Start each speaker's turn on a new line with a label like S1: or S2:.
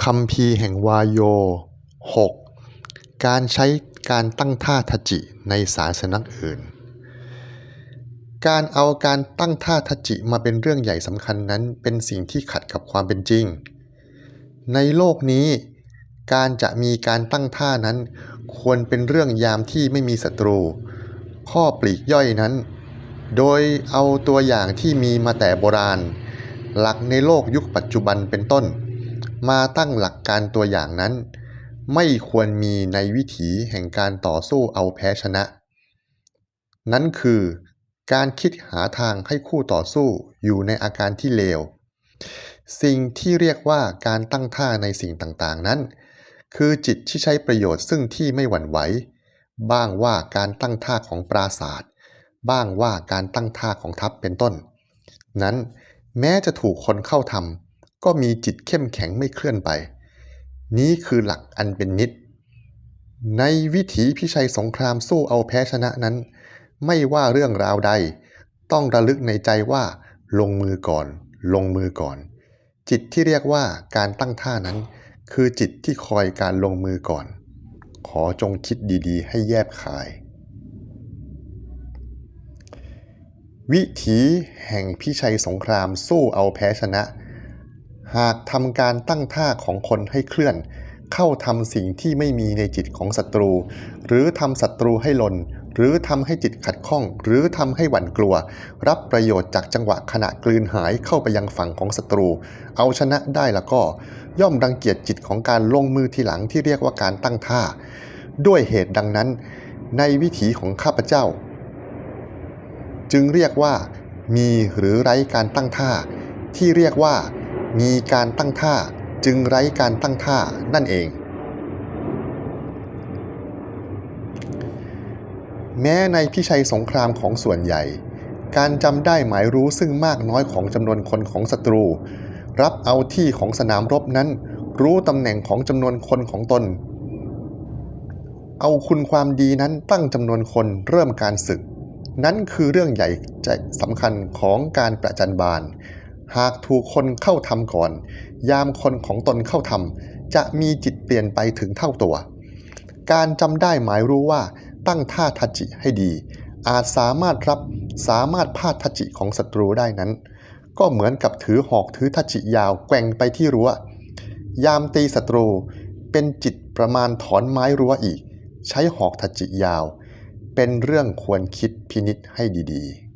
S1: คัมภีร์แห่งวายโย 6. การใช้การตั้งท่าทจิในศาสนาอื่น การเอาการตั้งท่าทจิมาเป็นเรื่องใหญ่สำคัญนั้นเป็นสิ่งที่ขัดกับความเป็นจริง ในโลกนี้ การจะมีการตั้งท่านั้น ควรเป็นเรื่องยามที่ไม่มีศัตรู ข้อปลีกย่อยนั้น โดยเอาตัวอย่างที่มีมาแต่โบราณ หลักในโลกยุคปัจจุบันเป็นต้น มาตั้งหลักการตัวอย่างนั้น ไม่ควรมีในวิถีแห่งการต่อสู้เอาแพ้ชนะ นั้นคือ การคิดหาทางให้คู่ต่อสู้อยู่ในอาการที่เลว สิ่งที่เรียกว่าการตั้งท่าในสิ่งต่างๆนั้น คือจิตที่ใช้ประโยชน์ซึ่งที่ไม่หวั่นไหว บ้างว่าการตั้งท่าของปราศาสตร์บ้างว่าการตั้งท่าของทัพเป็นต้น นั้นแม้จะถูกคนเข้าทำ ก็มีจิตเข้มแข็งไม่เคลื่อนไป นี้คือหลักอันเป็นนิด ในวิถีพิชัยสงครามสู้เอาแพ้ชนะนั้น ไม่ว่าเรื่องราวใด ต้องระลึกในใจว่า ลงมือก่อน ลงมือก่อน จิตที่เรียกว่าการตั้งท่านั้น คือจิตที่คอยการลงมือก่อน ขอจงคิดดีๆ ให้แยบคายวิถีแห่งพิชัยสงครามสู้เอาแพ้ชนะ หากทำการตั้งท่าของคนให้เคลื่อน เข้าทำสิ่งที่ไม่มีในจิตของศัตรู หรือทำศัตรูให้ลน หรือทำให้จิตขัดข้อง หรือทำให้หวั่นกลัว รับประโยชน์จากจังหวะขณะกลืนหายเข้าไปยังฝั่งของศัตรู เอาชนะได้แล้วก็ ย่อมดังเกียจจิตของการลงมือทีหลังที่เรียกว่าการตั้งท่า ด้วยเหตุดังนั้น ในวิถีของข้าพเจ้า จึงเรียกว่า มีหรือไร้การตั้งท่า ที่เรียกว่า มีการตั้งท่าจึงไร้การตั้งท่านั่นเอง แม้ในพิชัยสงครามของส่วนใหญ่ การจำได้หมายรู้ซึ่งมากน้อยของจำนวนคนของศัตรู รับเอาที่ของสนามรบนั้น รู้ตำแหน่งของจำนวนคนของตน เอาคุณความดีนั้นตั้งจำนวนคนเริ่มการศึก นั้นคือเรื่องใหญ่ใจสำคัญของการประจันบาน หากถูกคนเข้าทำก่อน ยามคนของตนเข้าทำจะมีจิตเปลี่ยนไปถึงเท่าตัว การจำได้หมายรู้ว่าตั้งท่าทัจจิให้ดี อาจสามารถรับสามารถพาดทัจจิของศัตรูได้นั้น ก็เหมือนกับถือหอกถือทัจจิยาวแกว่งไปที่รั้วยามตีศัตรูเป็นจิตประมาณถอนไม้รั้วอีก ใช้หอกทัจิยาว เป็นเรื่องควรคิดพินิษให้ดีๆ